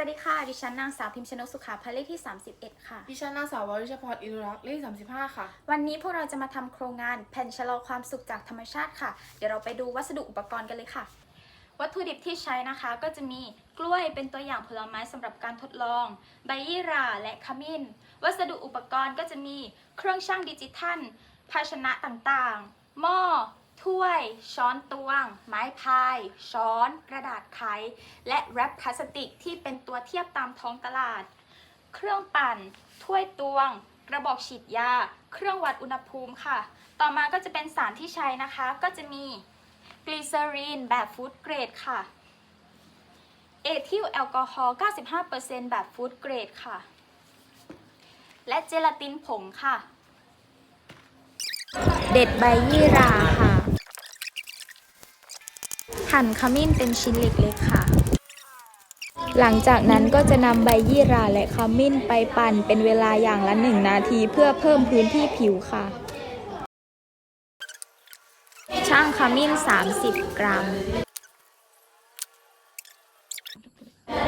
วัสดีค่ะ ดิฉันนางสาวพิมชนกสุขาพันธ์เลขที่ 31 ค่ะ ดิฉันนางสาววริชพรอิรุรักษ์เลข35 ค่ะ วันนี้พวกเราจะมาทำโครงงานแผ่นชะลอความสุขจากธรรมชาติค่ะ เดี๋ยวเราไปดูวัสดุอุปกรณ์กันเลยค่ะ วัตถุดิบที่ใช้นะคะก็จะมีกล้วยเป็นตัวอย่างผลไม้สำหรับการทดลอง ใบยี่หร่าและขมิ้น วัสดุอุปกรณ์ก็จะมีเครื่องชั่งดิจิทัล ภาชนะต่างๆ หม้อ ถ้วย ช้อนตวง ไม้พาย ช้อน กระดาษไข และแรปพลาสติกที่เป็นตัวเทียบตามท้องตลาด เครื่องปั่น ถ้วยตวง กระบอกฉีดยา เครื่องวัดอุณหภูมิค่ะ ต่อมาก็จะเป็นสารที่ใช้นะคะ ก็จะมีกลีเซอรีนแบบฟู้ดเกรดค่ะเอทิลแอลกอฮอล์ 95%แบบฟู้ดเกรดค่ะ และเจลาตินผงค่ะ เด็ดใบยี่ราค่ะ หั่นขมิ้นเป็นชิ้นเล็กๆค่ะ หลังจากนั้นก็จะนำใบยี่หร่าและขมิ้นไปปั่นเป็นเวลาอย่างละหนึ่งนาทีเพื่อเพิ่มพื้นที่ผิวค่ะ ช่างขมิ้น 30 กรัม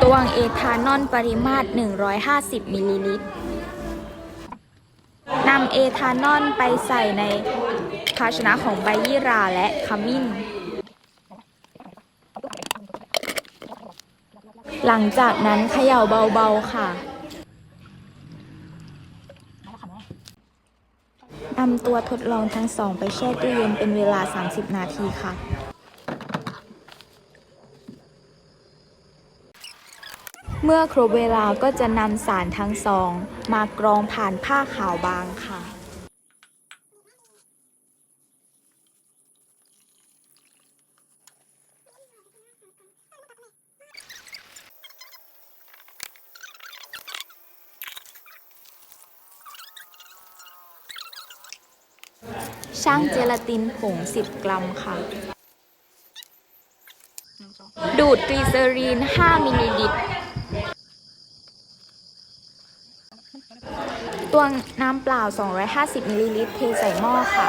ตวงเอทานอลปริมาตร 150 มิลลิลิตรนำเอทานอลไปใส่ในภาชนะของใบยี่หร่าและขมิ้น หลังจากนั้นเขย่าเบาๆค่ะนำตัวทดลองทั้งสองไปแช่ตู้เย็นเป็นเวลา 30 นาทีค่ะ เมื่อครบเวลาก็จะนำสารทั้งสอง มากรองผ่านผ้าขาวบางค่ะ ช่างเจลาตินผง 10 กรัมค่ะ ดูดกลีเซอรีน 5 มิลลิลิตรตวงน้ำเปล่า 250 มิลลิลิตร เทใส่หม้อค่ะ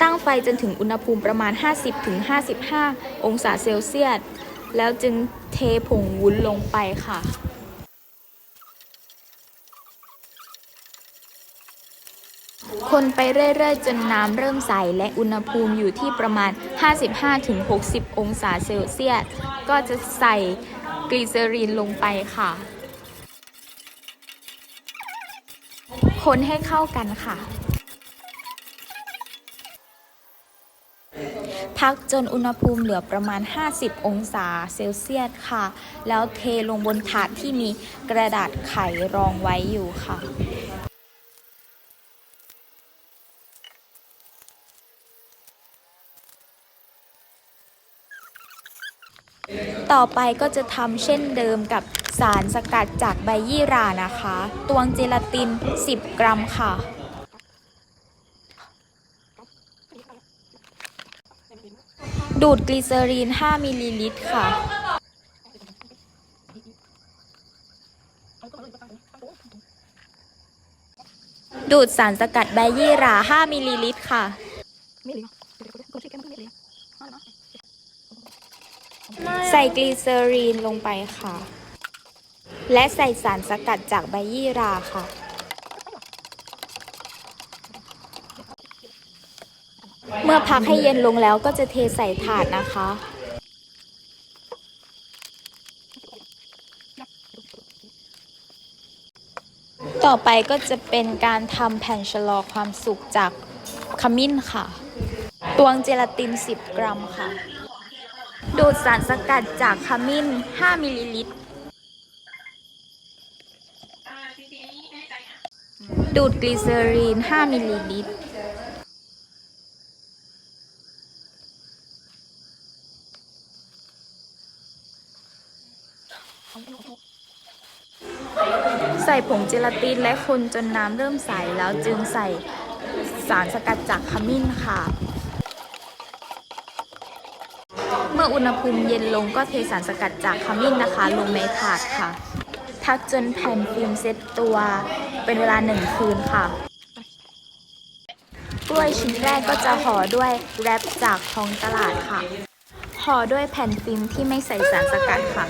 ตั้งไฟจนถึงอุณหภูมิประมาณ 50-55 องศาเซลเซียส แล้วจึงเทผงวุ้นลงไปค่ะ คนไปเรื่อยๆ จนน้ำเริ่มใส และอุณหภูมิอยู่ที่ประมาณ 55-60 องศาเซลเซียส ก็จะใส่กลีเซอรีนลงไปค่ะ คนให้เข้ากันค่ะ พักจนอุณหภูมิเหลือประมาณ 50 องศาเซลเซียสค่ะ แล้วเทลงบนถาดที่มีกระดาษไขรองไว้อยู่ค่ะ ต่อไปก็จะทำเช่นเดิมกับสารสกัดจากใบยี่หร่านะคะ ตวงเจลาติน 10 กรัมค่ะ ดูดกลีเซอรีน 5 มิลลิลิตรค่ะ ดูดสารสกัดใบยี่หร่า 5 มิลลิลิตรค่ะ ใส่กลีเซอรีนลงไปค่ะ และใส่สารสกัดจากใบยี่หราค่ะ เมื่อพักให้เย็นลงแล้วก็จะเทใส่ถาดนะคะ ต่อไปก็จะเป็นการทำแผ่นชะลอความสุขจากขมิ้นค่ะ ตวงเจลาติน 10 กรัมค่ะ ดูดสารสกัดจากขมิ้น 5 มิลลิลิตร ดูดกลีเซอรีน 5 มิลลิลิตร ใส่ผงเจลาตินและคนจนน้ำเริ่มใสแล้วจึงใส่สารสกัดจากขมิ้นค่ะ เมื่ ออุณหภูมิเย็นลงก็เทสารสกัดจากขมิ้นนะคะ ลงในถาดค่ะ พักจนแผ่นฟิล์มเซ็ตตัวเป็นเวลาหนึ่งคืนค่ะ กล้วยชิ้นแรกก็จะห่อด้วยแรปจากท้องตลาดค่ะห่อด้วยแผ่นฟิล์มที่ไม่ใส่สารสกัดค่ะ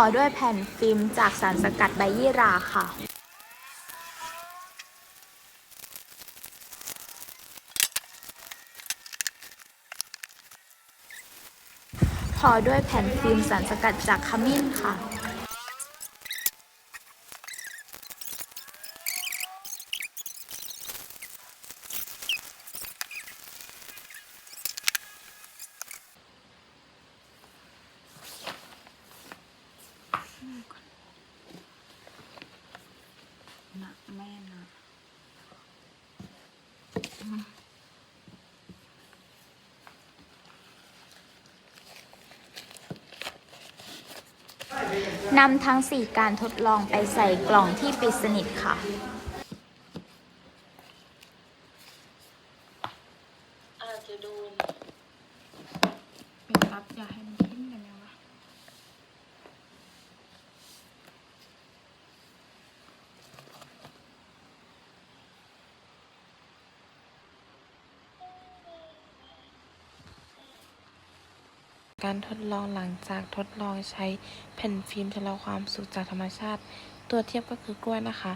อด้วยแผ่นฟิล์มจากสารสกัดใบยี่ราค่ะ พอด้วยแผ่นฟิล์มสารสกัดจากขมิ้นค่ะแม่นะ นำทั้ง 4 การทดลองไปใส่กล่องที่ปิดสนิทค่ะ อาจจะโดนเป็นรับอย่าให้มันทิ้มกันยังว การทดลองหลังจากทดลองใช้แผ่นฟิล์มชะลอความสุขจากธรรมชาติ ตัวเทียบก็คือกล้วยนะคะ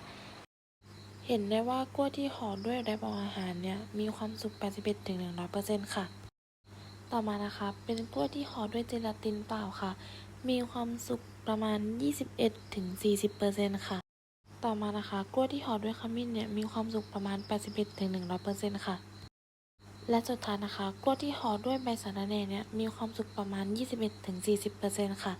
เห็นได้ว่ากล้วยที่ห่อด้วยแรปอาหารเนี่ยมีความสุข 81-100%ค่ะ ต่อมานะคะ เป็นกล้วยที่ห่อด้วยเจลาตินเปล่าค่ะ มีความสุขประมาณ 21-40%ค่ะ ต่อมานะคะ กล้วยที่ห่อด้วยขมิ้นเนี่ยมีความสุขประมาณ 81-100%ค่ะ และสุดท้ายนะคะกล้วยที่ห่อด้วยใบสะระแหน่เนี่ยมีความสุกประมาณ 21-40%ค่ะ